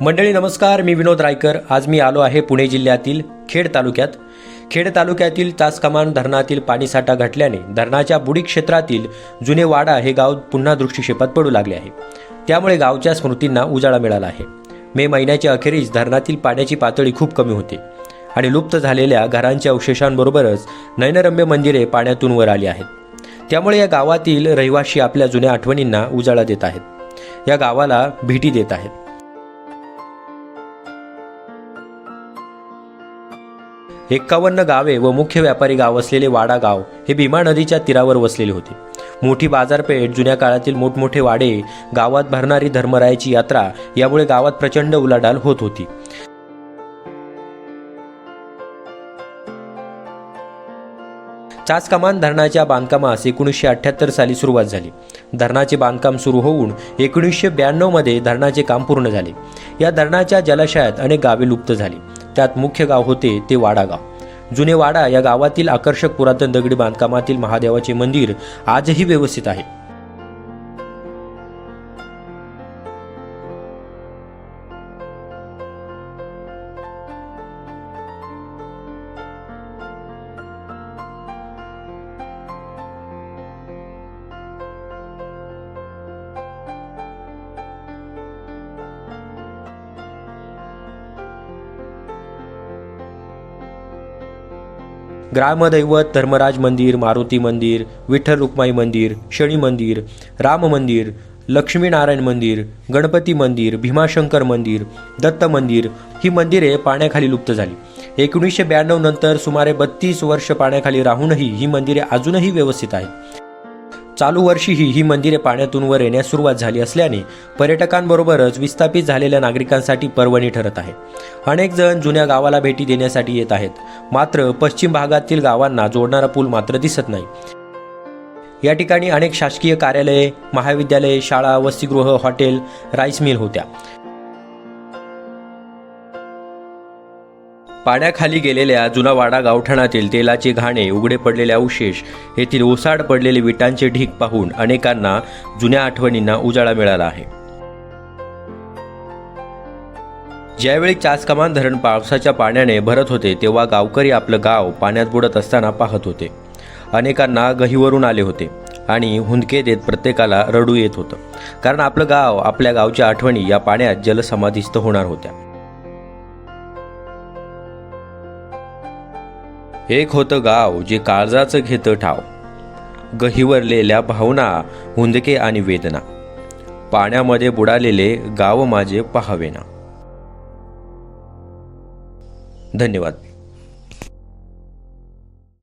मंडळी नमस्कार. मी विनोद रायकर. आज मी आलो आहे पुणे जिल्ह्यातील खेड तालुक्यात. खेड तालुक्यातील तासकमान धरणातील पाणीसाठा घटल्याने धरणाच्या बुडी क्षेत्रातील जुने वाडा हे गाव पुन्हा दृष्टिक्षेपात पडू लागले आहे. त्यामुळे गावच्या स्मृतींना उजाळा मिळाला आहे. मे महिन्याच्या अखेरीस धरणातील पाण्याची पातळी खूप कमी होते आणि लुप्त झालेल्या घरांच्या अवशेषांबरोबरच नयनरम्य मंदिरे पाण्यातून वर आली आहेत. त्यामुळे या गावातील रहिवासी आपल्या जुन्या आठवणींना उजाळा देत आहेत. या गावाला भेटी देत आहेत. एक्कावन्न गावे व मुख्य व्यापारी गाव असलेले वाडा गाव हे भीमा नदीच्या तीरावर वसलेले होते. मोठी बाजारपेठ जुन्या काळातील मोठमोठे वाडे गावात भरणारी धर्मरायाची यात्रा यामुळे गावात प्रचंड उलाढाल होत होती. चासकमान धरणाच्या बांधकामास एकोणीसशे अठ्ठ्याहत्तर साली सुरुवात झाली. धरणाचे बांधकाम सुरू होऊन एकोणीसशे ब्याण्णवमध्ये धरणाचे काम पूर्ण झाले. या धरणाच्या जलाशयात अनेक गावे लुप्त झाली. त्यात मुख्य गाव होते ते वाडा गाव जुने वाडा या गावातील आकर्षक पुरातन दगडी बांधकामातील महादेवाचे मंदिर आजही व्यवस्थित आहे. ग्रामदैवत धर्मराज मंदिर मारुती मंदिर विठ्ठल रुक्माई मंदिर शनी मंदिर राम मंदिर लक्ष्मीनारायण मंदिर गणपती मंदिर भीमाशंकर मंदिर दत्त मंदिर ही मंदिरे पाण्याखाली लुप्त झाली. एकोणीसशे ब्याण्णव नंतर सुमारे बत्तीस वर्ष पाण्याखाली राहूनही ही मंदिरे अजूनही व्यवस्थित आहेत. चालू वर्षीही ही मंदिरे पाण्यातून वर येण्यास सुरुवात झाली असल्याने पर्यटकांबरोबरच विस्थापित झालेल्या नागरिकांसाठी पर्वणी ठरत आहे. अनेक जण जुन्या गावाला भेटी देण्यासाठी येत आहेत. मात्र पश्चिम भागातील गावांना जोडणारा पूल मात्र दिसत नाही. या ठिकाणी अनेक शासकीय कार्यालये महाविद्यालये शाळा वसतिगृह हॉटेल राईस मिल होत्या. पाण्याखाली गेलेल्या जुना वाडा गावठाणातील तेलाचे घाणे उघडे पडलेले अवशेष येथील ओसाड पडलेले विटांचे ढीक पाहून अनेकांना जुन्या आठवणींना उजाळा मिळाला आहे. ज्यावेळी चासकमान धरण पावसाच्या पाण्याने भरत होते तेव्हा गावकरी आपलं गाव पाण्यात बुडत असताना पाहत होते. अनेकांना गहीवरून आले होते आणि हुंदके देत प्रत्येकाला रडू येत होतं. कारण आपलं गाव आपल्या गावच्या आठवणी या पाण्यात जलसमाधीस्थ होणार होत्या. एक होतं गाव जे काळजाचं घेतं ठाव. गहिवरलेल्या भावना हुंदके आणि वेदना. पाण्यामध्ये बुडालेले गाव माझे पहावेना. धन्यवाद.